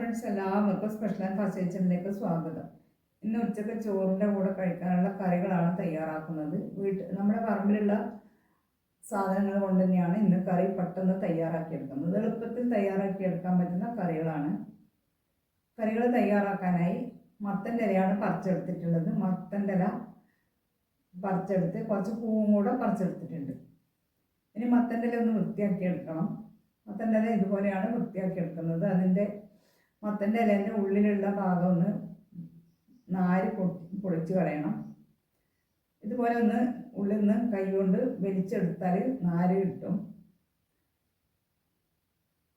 Friends എല്ലാവർക്കും special and first കിച്ചണിലേക്ക് സ്വാഗതം. ഇന്ന് ഉച്ചയ്ക്ക് ചോറിന്റെ കൂടെ കഴിക്കാനുള്ള കറികളാണ് തയ്യാറാക്കുന്നത്. വീട്ട് നമ്മുടെ പറമ്പിലുള്ള സാധനങ്ങൾ കൊണ്ട് തന്നെയാണ് ഇന്ന് കറി പെട്ടെന്ന് തയ്യാറാക്കിയെടുക്കുന്നത്. എളുപ്പത്തിൽ തയ്യാറാക്കിയെടുക്കാൻ പറ്റുന്ന കറികളാണ്. കറികൾ തയ്യാറാക്കാനായി മത്തന്റെ ഇലയാണ് പറിച്ചെടുത്തിട്ടുള്ളത്. മത്തന്റെ ഇല പറിച്ചെടുത്ത് കുറച്ച് പൂവും കൂടെ പറിച്ചെടുത്തിട്ടുണ്ട്. ഇനി മത്തന്റെ ഇല ഒന്ന് വൃത്തിയാക്കി എടുക്കണം മത്തന്റെ ഇല ഇതുപോലെയാണ് വൃത്തിയാക്കി എടുക്കുന്നത് അതിന്റെ മത്തന്റെ ഇലേന്റെ ഉള്ളിലുള്ള ഭാഗം ഒന്ന് നാര് പൊളിച്ച് കളയണം. ഇതുപോലെ ഒന്ന് ഉള്ളിൽ നിന്ന് കൈ കൊണ്ട് വലിച്ചെടുത്താൽ നാര് കിട്ടും.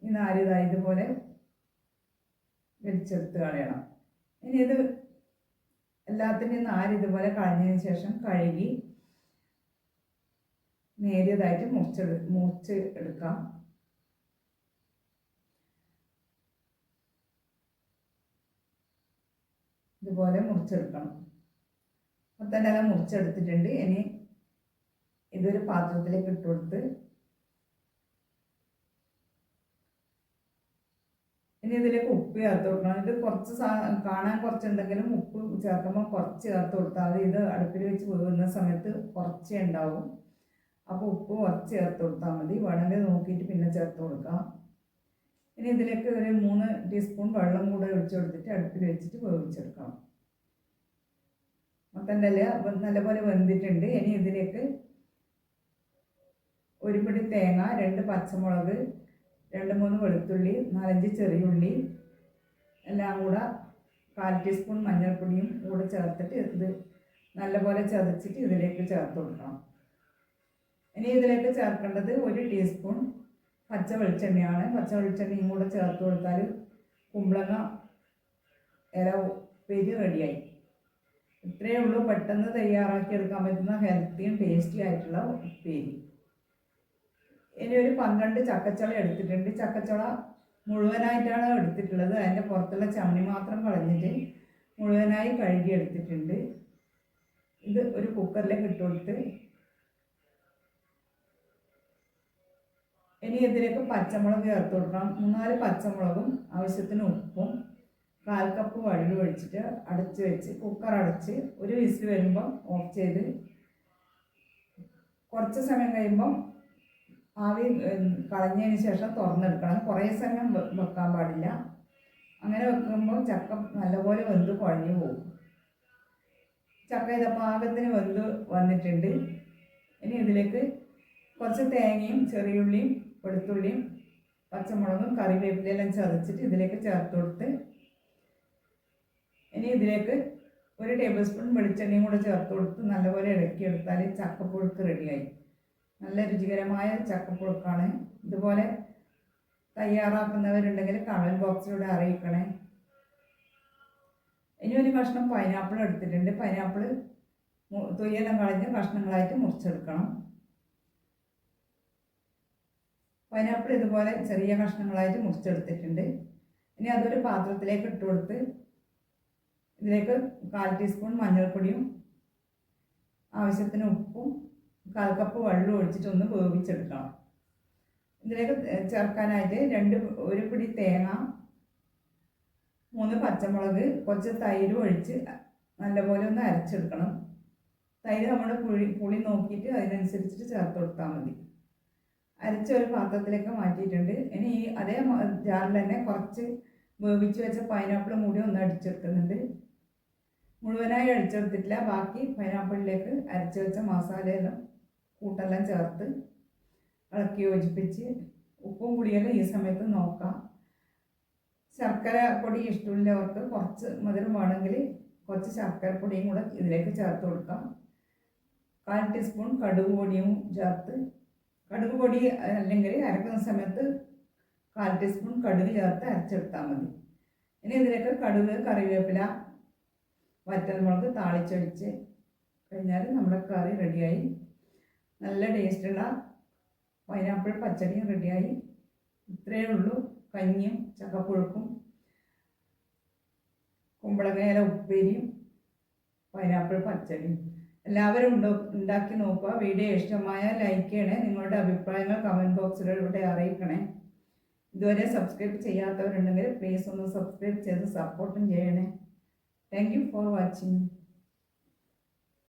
ഈ നാര് ഇതാ ഇതുപോലെ വലിച്ചെടുത്ത് കളയണം. ഇനി ഇത് എല്ലാത്തിന്റെയും നാര് ഇതുപോലെ കളഞ്ഞതിന് ശേഷം കഴുകി നേരിയതായിട്ട് മുറിച്ചെടു മുറിച്ച് എടുക്കാം. ഇതുപോലെ മുറിച്ചെടുക്കണം. മൊത്തം എല്ലാം മുറിച്ചെടുത്തിട്ടുണ്ട്. ഇനി ഇതൊരു പാത്രത്തിലേക്ക് ഇട്ട് കൊടുത്ത് ഇനി ഇതിലേക്ക് ഉപ്പ് ചേർത്ത് കൊടുക്കണം. ഇത് കുറച്ച് കാണാൻ കുറച്ചുണ്ടെങ്കിലും ഉപ്പ് ചേർക്കുമ്പോൾ കുറച്ച് ചേർത്ത് കൊടുത്താൽ മതി. ഇത് അടുപ്പിൽ വെച്ച് പോകുന്ന സമയത്ത് കുറച്ചേ ഉണ്ടാവും. അപ്പോൾ ഉപ്പ് കുറച്ച് ചേർത്ത് കൊടുത്താൽ മതി. വേണമെങ്കിൽ നോക്കിയിട്ട് പിന്നെ ചേർത്ത് കൊടുക്കാം. ഇനി ഇതിലേക്ക് ഒരു മൂന്ന് ടീസ്പൂൺ വെള്ളം കൂടെ ഒഴിച്ചു കൊടുത്തിട്ട് അടുപ്പിൽ വെച്ചിട്ട് വേവിച്ചെടുക്കണം മൊത്തം നല്ല നല്ലപോലെ വെന്തിട്ടുണ്ട്. ഇനി ഇതിലേക്ക് ഒരു പിടി തേങ്ങ രണ്ട് പച്ചമുളക് രണ്ട് മൂന്ന് വെളുത്തുള്ളി നാലഞ്ച് ചെറിയുള്ളി എല്ലാം കൂടെ കാൽ ടീസ്പൂൺ മഞ്ഞൾപ്പൊടിയും കൂടെ ചേർത്തിട്ട് ഇത് നല്ലപോലെ ചതച്ചിട്ട് ഇതിലേക്ക് ചേർത്ത് കൊടുക്കണം ഇനി ഇതിലേക്ക് ചേർക്കേണ്ടത് ഒരു ടീസ്പൂൺ പച്ച വെളിച്ചെണ്ണയാണ്. പച്ച വെളിച്ചെണ്ണയും കൂടെ ചേർത്ത് കൊടുത്താൽ കുമ്പളങ്ങ ഇല ഉപ്പേരി റെഡിയായി. ഇത്രയേ ഉള്ളൂ. പെട്ടെന്ന് തയ്യാറാക്കി എടുക്കാൻ പറ്റുന്ന ഹെൽത്തിയും ടേസ്റ്റി ആയിട്ടുള്ള ഉപ്പേരി. ഇനി ഒരു പന്ത്രണ്ട് ചക്കച്ചുള എടുത്തിട്ടുണ്ട്. ചക്കച്ചുള മുഴുവനായിട്ടാണ് എടുത്തിട്ടുള്ളത്. അതിന്റെ പുറത്തുള്ള ചമ്മണി മാത്രം കളഞ്ഞിട്ട് മുഴുവനായി കഴുകി എടുത്തിട്ടുണ്ട്. ഇത് ഒരു കുക്കറിലേക്ക് ഇട്ട് ഇനി ഇതിലേക്ക് പച്ചമുളക് ചേർത്ത് കൊടുക്കണം. മൂന്നാൽ പച്ചമുളകും ആവശ്യത്തിന് ഉപ്പും കാൽ കപ്പ് വെള്ളം ഒഴിച്ചിട്ട് അടച്ച് വെച്ച് കുക്കർ അടച്ച് ഒരു വിസിൽ വരുമ്പം ഓഫ് ചെയ്ത് കുറച്ച് സമയം കഴിയുമ്പം ആവി കളഞ്ഞതിന് ശേഷം തുറന്നെടുക്കണം. കുറേ സമയം വെക്കാൻ പാടില്ല. അങ്ങനെ വെക്കുമ്പോൾ ചക്ക നല്ലപോലെ വെന്ത് കുഴഞ്ഞു പോകും. ചക്ക ഇത് പാകത്തിന് വെന്ത് വന്നിട്ടുണ്ട്. ഇനി ഇതിലേക്ക് കുറച്ച് തേങ്ങയും ചെറിയുള്ളിയും വെളുത്തുള്ളിയും പച്ചമുളകും കറിവേപ്പിലെല്ലാം ചതച്ചിട്ട് ഇതിലേക്ക് ചേർത്ത് കൊടുത്ത് ഇനി ഇതിലേക്ക് ഒരു ടേബിൾ സ്പൂൺ വെളിച്ചെണ്ണയും കൂടെ ചേർത്ത് കൊടുത്ത് നല്ലപോലെ ഇളക്കിയെടുത്താൽ ചക്കപ്പുഴുക്ക് റെഡിയായി. നല്ല രുചികരമായ ചക്കപ്പുഴുക്കാണ്. ഇതുപോലെ തയ്യാറാക്കുന്നവരുണ്ടെങ്കിൽ കമന്റ് ബോക്സിലൂടെ അറിയിക്കണേ. ഇനി ഒരു കഷ്ണം പൈനാപ്പിൾ എടുത്തിട്ടുണ്ട്. പൈനാപ്പിൾ തൊയ്യെല്ലാം കളഞ്ഞ് കഷ്ണങ്ങളായിട്ട് മുറിച്ചെടുക്കണം. പൈനാപ്പിൾ ഇതുപോലെ ചെറിയ കഷ്ണങ്ങളായിട്ട് മുറിച്ചെടുത്തിട്ടുണ്ട്. ഇനി അതൊരു പാത്രത്തിലേക്ക് ഇട്ട് കൊടുത്ത് ഇതിലേക്ക് കാൽ ടീസ്പൂൺ മഞ്ഞൾപ്പൊടിയും ആവശ്യത്തിന് ഉപ്പും കാൽ കപ്പ് വെള്ളം ഒഴിച്ചിട്ട് ഒന്ന് വേവിച്ചെടുക്കണം. ഇതിലേക്ക് ചേർക്കാനായിട്ട് രണ്ട് ഒരു പിടി തേങ്ങ മൂന്ന് പച്ചമുളക് കുറച്ച് തൈര് ഒഴിച്ച് നല്ലപോലെ ഒന്ന് അരച്ചെടുക്കണം. തൈര് നമ്മൾ പുളി പുളി നോക്കിയിട്ട് അതിനനുസരിച്ചിട്ട് ചേർത്ത് കൊടുത്താൽ മതി. അരച്ച ഒരു പാത്രത്തിലേക്ക് മാറ്റിയിട്ടുണ്ട്. ഇനി ഈ അതേ ജാറിൽ തന്നെ കുറച്ച് വേവിച്ച് വെച്ച പൈനാപ്പിളും കൂടി ഒന്ന് അടിച്ചെടുക്കുന്നുണ്ട്. മുഴുവനായി അടിച്ചെടുത്തിട്ടില്ല. ബാക്കി പൈനാപ്പിളിലേക്ക് അരച്ച് വെച്ച മസാലയെല്ലാം കൂട്ടെല്ലാം ചേർത്ത് ഇളക്കി യോജിപ്പിച്ച് ഉപ്പും പുളിയെല്ലാം ഈ സമയത്ത് നോക്കാം. ശർക്കര പൊടി ഇഷ്ടമില്ലവർക്ക് കുറച്ച് മധുരം വേണമെങ്കിൽ കുറച്ച് ശർക്കര പൊടിയും കൂടെ ഇതിലേക്ക് ചേർത്ത് കൊടുക്കാം. കാൽ ടീസ്പൂൺ കടുക് പൊടിയും ചേർത്ത് കടുക് പൊടി അല്ലെങ്കിൽ അരക്കുന്ന സമയത്ത് കാൽ ടീസ്പൂൺ കടുക് ചേർത്ത് അരച്ചെടുത്താൽ മതി. ഇനി ഇതിലേക്ക് കടുക് കറിവേപ്പില വറ്റൽമുളക് താളിച്ചൊഴിച്ച് കഴിഞ്ഞാൽ നമ്മുടെ കറി റെഡിയായി. നല്ല ടേസ്റ്റുള്ള പൈനാപ്പിൾ പച്ചടിയും റെഡിയായി. ഇത്രയേ ഉള്ളൂ. കഞ്ഞിയും ചക്കപ്പുഴുക്കും കുമ്പളങ്ങയില ഉപ്പേരിയും പൈനാപ്പിൾ പച്ചടിയും. എല്ലാവരും ഉണ്ടോ? ഉണ്ടാക്കി നോക്കുക. വീഡിയോ ഇഷ്ടമായ ലൈക്ക് ചെയ്യണേ. നിങ്ങളുടെ അഭിപ്രായങ്ങൾ കമന്റ് ബോക്സിലൂടെ അറിയിക്കണേ. ഇതുവരെ സബ്സ്ക്രൈബ് ചെയ്യാത്തവരുണ്ടെങ്കിൽ പ്ലീസ് ഒന്ന് സബ്സ്ക്രൈബ് ചെയ്ത് സപ്പോർട്ടും ചെയ്യണേ. Thank for watching